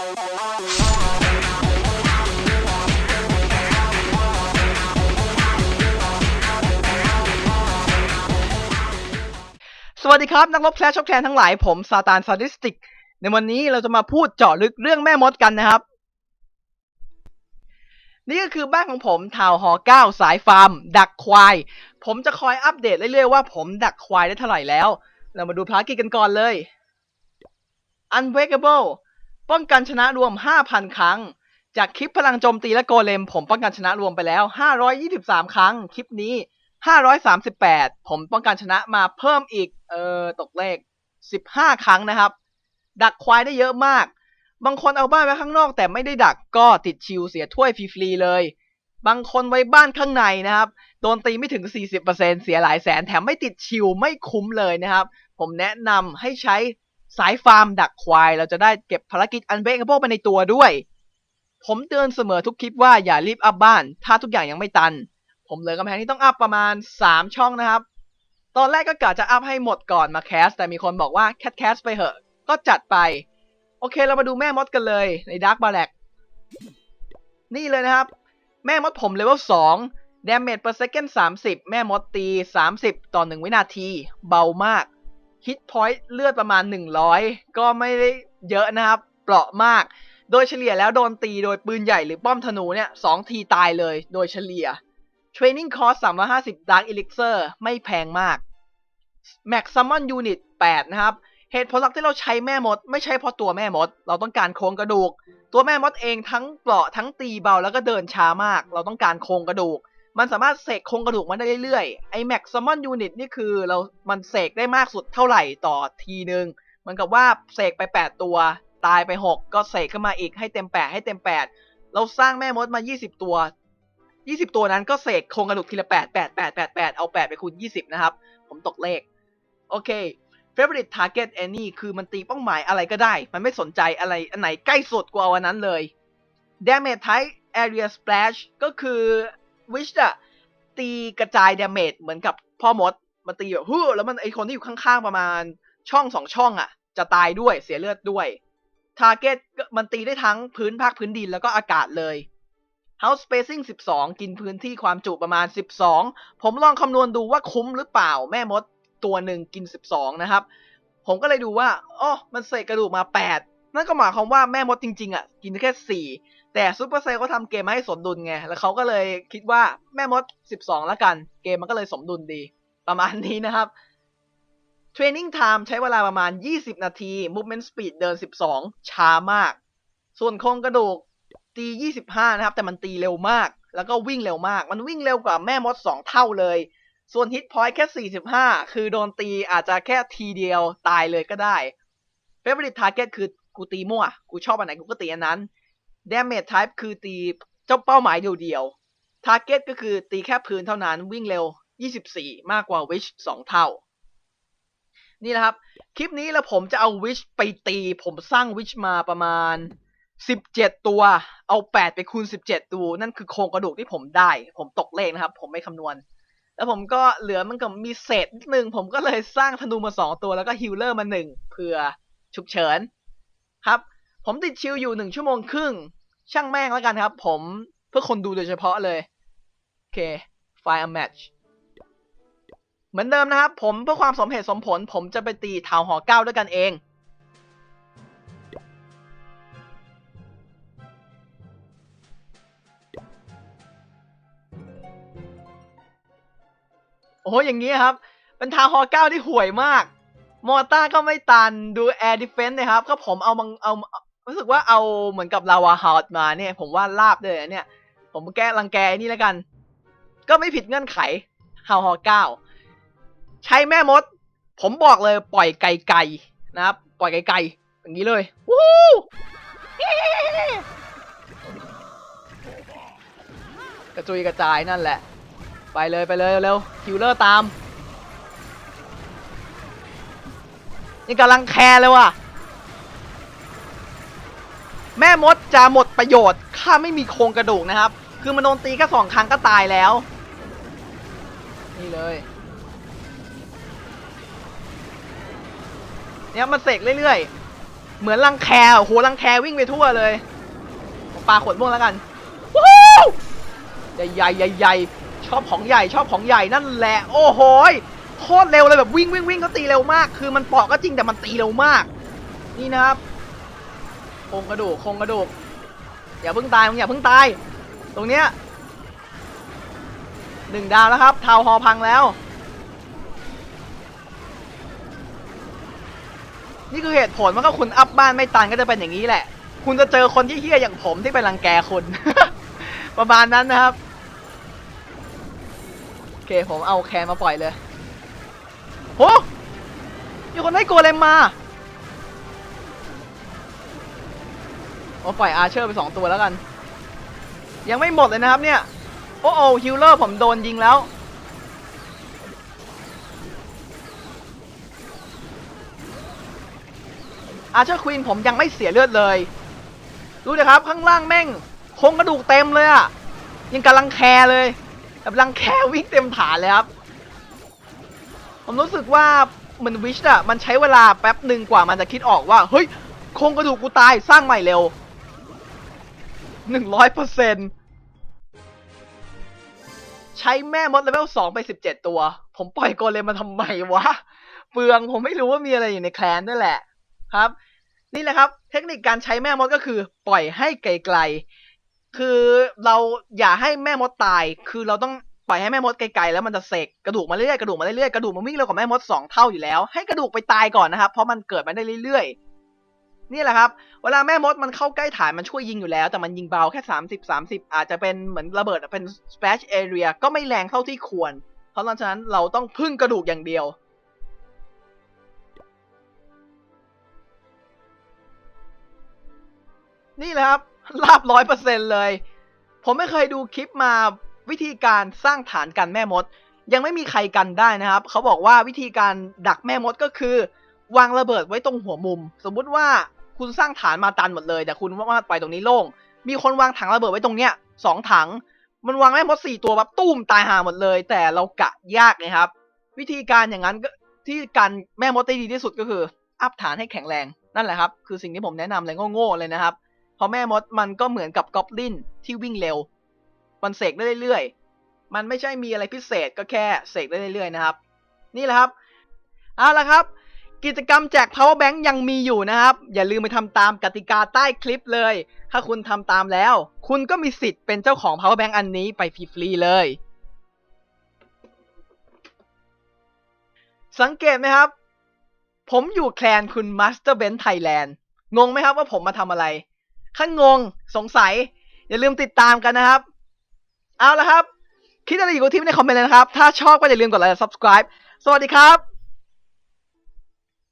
สวัสดีครับ นักรบแคลชช็อปแคลนทั้งหลายผมซาตานซาดิสติก ในวันนี้เราจะมาพูดเจาะลึกเรื่องแม่มดกันนะครับ นี่ก็คือบ้านของผมทาวหอ9สายฟาร์ม ดักควาย ผมจะคอยอัปเดตเรื่อยๆว่าผมดักควายได้เท่าไหร่แล้ว เรามาดูภารกิจกันก่อนเลย Unbreakable ป้องกันชนะรวม 5,000 ครั้ง จากคลิปพลังโจมตีและโกเลม ผมป้องกันชนะรวมไปแล้ว 523 ครั้ง คลิปนี้ 538 ผมป้องกันชนะมาเพิ่มอีก เออตกเลข 15 ครั้งนะครับ ดักควายได้เยอะมาก บางคนเอาบ้านไว้ข้างนอกแต่ไม่ได้ดักก็ติดชิวเสียถ้วยฟรีๆเลย บางคนไว้บ้านข้างในนะครับ โดนตีไม่ถึง 40%เสียหลายแสนแถมไม่ติดชิวไม่คุ้มเลยนะครับ ผมแนะนำให้ใช้ สายฟาร์มดักควาย เราจะได้เก็บภารกิจอันเบรกเบิลไปในตัวด้วย ผมเตือนเสมอทุกคลิปว่าอย่ารีบอัพบ้าน ถ้าทุกอย่างยังไม่ตัน ผมเลือกำแพงที่ต้องอัพประมาณ 3 ช่องนะครับ ตอนแรกก็กะจะอัพให้หมดก่อนมาแคส แต่มีคนบอกว่าแคทแคสไปเหอะ ก็จัดไป โอเคเรามาดูแม่มดกันเลยในดาร์ b บา l ลกนี่เลยนะครับ แม่มดผมเลเวล2 damage per second 30 แม่มดตี 30 ต่อ 1 วินาที เบามาก hit point เลือดประมาณ 100 ก็ไม่ได้เยอะนะครับ เปราะมาก โดยเฉลี่ยแล้วโดนตีโดยปืนใหญ่หรือป้อมธนูเนี่ยสองทีตายเลยโดยเฉลี่ย Training Cost 350 Dark Elixir ไม่แพงมาก Max Summon Unit 8 นะครับ เหตุผลหลักที่เราใช้แม่มด ไม่ใช่เพราะตัวแม่มด เราต้องการโครงกระดูก ตัวแม่มดเองทั้งเปราะทั้งตีเบาแล้วก็เดินช้ามาก เราต้องการโครงกระดูก มันสามารถเสกโครงกระดูกมาได้เรื่อยๆ ไอ้ Max Summon Unit นี่คือเรา มันเสกได้มากสุดเท่าไหร่ต่อทีนึงเหมือนกับว่าเสกไป 8 ตัว ตายไป 6 ก็เสกขึ้นมาอีกให้เต็ม 8 ให้เต็ม 8 เราสร้างแม่มดมา 20 ตัว 20 ตัวนั้นก็เสกโครงกระดูกทีละ 8 8 8 8 8 เอา 8 ไปคูณ 20 นะครับ ผมตกเลข โอเค favorite target any คือมันตีเป้าหมายอะไรก็ได้ มันไม่สนใจอะไร อันไหนใกล้สุดกว่าวันนั้นเลย damage type area splash ก็คือ wish อะตีกระจาย damage เหมือนกับพ่อมดมันตีแบบฮู้แล้วมันไอคนที่อยู่ข้างๆประมาณช่องสองช่องอะจะตายด้วยเสียเลือดด้วย target ก็ตมันตีได้ทั้งพื้นภาคพื้นดินแล้วก็อากาศเลย House Spacing 12 กินพื้นที่ความจุประมาณ 12 ผมลองคำนวณดูว่าคุ้มหรือเปล่าแม่มดตัวหนึ่งกิน 12 นะครับ ผมก็เลยดูว่าอ๋อมันเศษกระดูกมา 8 นั่นก็หมายความว่าแม่มดจริง ๆ อะ กินแค่4 แต่ซูเปอร์เซลเขาทำเกมมาให้สมดุลไง แล้วเขาก็เลยคิดว่าแม่มด 12แล้วกัน เกมมันก็เลยสมดุลดี ประมาณนี้นะครับ Training Time ใช้เวลาประมาณ 20 นาที Movement Speed เดิน 12 ช้ามาก ส่วนโครงกระดูกตี 25 นะครับ แต่มันตีเร็วมาก แล้วก็วิ่งเร็วมาก มันวิ่งเร็วกว่าแม่มด 2 เท่าเลย ส่วนฮิตพอยต์แค่ 45 คือโดนตีอาจจะแค่ทีเดียวตายเลยก็ได้ Favorite Target คือกูตีมั่ว กูชอบอันไหนกูก็ตีอันนั้น Damage Type คือตีเจ้าเป้าหมายเดียวๆ Target ก็คือตีแค่พื้นเท่านั้นวิ่งเร็ว 24 มากกว่า Wish 2 เท่า นี่นะครับ คลิปนี้แล้วผมจะเอา Wish ไปตี ผมสร้าง Wish มาประมาณ 17 ตัว เอา 8 ไปคูณ 17 ตัว นั่นคือโครงกระดูกที่ผมได้ ผมตกเลขนะครับ ผมไม่คำนวณ แล้วผมก็เหลือมันก็มีเศษนิดนึง ผมก็เลยสร้างธนูมา 2 ตัวแล้วก็ฮิลเลอร์มา 1เพื่อฉุกเฉินครับ ผมติดชิลอยู่1ชั่วโมงครึ่ง ช่างแม่งแล้วกันครับ ผมเพื่อคนดูโดยเฉพาะเลย โอเค ไฟล์ match เหมือนเดิมนะครับ ผมเพื่อความสมเหตุสมผล ผมจะไปตีทาวหอเก้าด้วยกันเอง โอ้โห อย่างนี้ครับ เป็นทางฮอเก้าที่ห่วยมาก มอต้าก็ไม่ตัน ดูแอร์ดิเฟนต์นะครับ ก็ผมเอามังเอา รู้สึกว่าเอาเหมือนกับลาวาฮาร์ดมาเนี่ย ผมว่าลาบเลยนะเนี่ย ผมแก้รังแกนี่แล้วกัน ก็ไม่ผิดเงื่อนไขฮาวฮอเก้าใช้แม่มด ผมบอกเลยปล่อยไกลๆนะครับ ปล่อยไกลๆอย่างนี้เลยวู้ฮู้กระจุยกระจายนั่นแหละ ไปเลยไปเลยเร็วคิวเลอร์ตามนี่กำลังแคร์เลยว่ะ แม่มดจะหมดประโยชน์ข้าไม่มีโครงกระดูกนะครับ คือมันโดนตีแค่สองครั้งก็ตายแล้ว นี่เลย เนี่ยมันเสกเรื่อยๆ เหมือนรังแคโอ้โหรังแควิ่งไปทั่วเลยผมปาขวดม่วงแล้วกันวู้ใหญ่ใหญ่ใหญ่ชอบของใหญ่ชอบของใหญ่นั่นแหละ โอ้โหโคตรเร็วเลยแบบวิ่งวิ่งวิ่งเขาตีเร็วมาก คือมันเปาะก็จริงแต่มันตีเร็วมาก นี่นะครับ โครงกระดูกโครงกระดูกอย่าเพิ่งตายมึงอย่าเพิ่งตาย ตรงเนี้ยหนึ่งดาวแล้วครับทาวฮอพังแล้ว นี่คือเหตุผลว่าก็คุณอัพบ้านไม่ตันก็จะเป็นอย่างนี้แหละ คุณจะเจอคนที่เฮี้ยอย่างผมที่ไปรังแกคุณ ประมาณนั้นนะครับโอเคผมเอาแคนมาปล่อยเลยโหมีคนให้โกเลมมา เอาปล่อยอาเชอร์ไปสองตัวแล้วกัน ยังไม่หมดเลยนะครับเนี่ย โอ้โอฮิลเลอร์ผมโดนยิงแล้ว อาเชอร์ควีนผมยังไม่เสียเลือดเลย ดูนะครับ ข้างล่างแม่งโครงกระดูกเต็มเลยอะยังกำลังแคร์เลยแบบรังแควิ่งเต็มฐานเลยครับ ผมรู้สึกว่ามันวิชอะมันใช้เวลาแป๊บหนึ่งกว่ามันจะคิดออกว่า เฮ้ยโครงกระดูกกูตายสร้างใหม่เร็ว หนึ่งร้อยเปอร์เซ็นใช้แม่มดเลเวลสองไปสิบเจ็ดตัว ผมปล่อยโกเลมมาทำไมวะ เปลืองผมไม่รู้ว่ามีอะไรอยู่ในแคลนด้วยแหละครับ นี่แหละครับ เทคนิคการใช้แม่มดก็คือ ปล่อยให้ไกลๆ คือเราอย่าให้แม่มดตาย คือเราต้องปล่อยให้แม่มดไกลๆแล้วมันจะเสกกระดูกมาเรื่อยๆกระดูกมาเรื่อยๆกระดูกมันวิ่งเร็วกว่าแม่มดสองเท่าอยู่แล้วให้กระดูกไปตายก่อนนะครับเพราะมันเกิดมาได้เรื่อยๆ นี่แหละครับเวลาแม่มดมันเข้าใกล้ฐานมันช่วยยิงอยู่แล้ว แต่มันยิงเบาแค่ 30 30 อาจจะเป็นเหมือนระเบิดเป็น splash area ก็ไม่แรงเท่าที่ควร เพราะฉะนั้นเราต้องพึ่งกระดูกอย่างเดียวนี่แหละครับลาบร้อยเปอร์เซ็นเลย ผมไม่เคยดูคลิปมาวิธีการสร้างฐานกันแม่มด ยังไม่มีใครกันได้นะครับ เขาบอกว่าวิธีการดักแม่มดก็คือ วางระเบิดไว้ตรงหัวมุม สมมุติว่า คุณสร้างฐานมาตันหมดเลย แต่คุณว่าไปตรงนี้โล่ง มีคนวางถังระเบิดไว้ตรงเนี้ยสองถัง มันวางแม่มดสี่ตัวแบบตุ้มตายห่าหมดเลย แต่เรากะยากนะครับ วิธีการอย่างนั้นก็ที่การแม่มดได้ดีที่สุดก็คือ อัพฐานให้แข็งแรงนั่นแหละครับคือสิ่งที่ผมแนะนำเลยโง่ๆเลยนะครับเพราะแม่มดมันก็เหมือนกับกอบลินที่วิ่งเร็ว มันเสกได้เรื่อยๆ มันไม่ใช่มีอะไรพิเศษก็แค่เสกได้เรื่อยๆนะครับ นี่แหละครับ เอาละครับ กิจกรรมแจก power bank ยังมีอยู่นะครับ อย่าลืมไปทำตามกติกาใต้คลิปเลย ถ้าคุณทำตามแล้ว คุณก็มีสิทธิ์เป็นเจ้าของ power bank อันนี้ไปฟรีๆเลย สังเกตไหมครับ ผมอยู่แคลนคุณ Master b e n Thailand งงไหมครับว่าผมมาทำอะไรขั้นงงสงสัย อย่าลืมติดตามกันนะครับ เอาละครับ คิดอะไรอยู่กับที่ในคอมเมนต์เลยนะครับ ถ้าชอบก็อย่าลืมกดไลค์และ subscribe สวัสดีครับ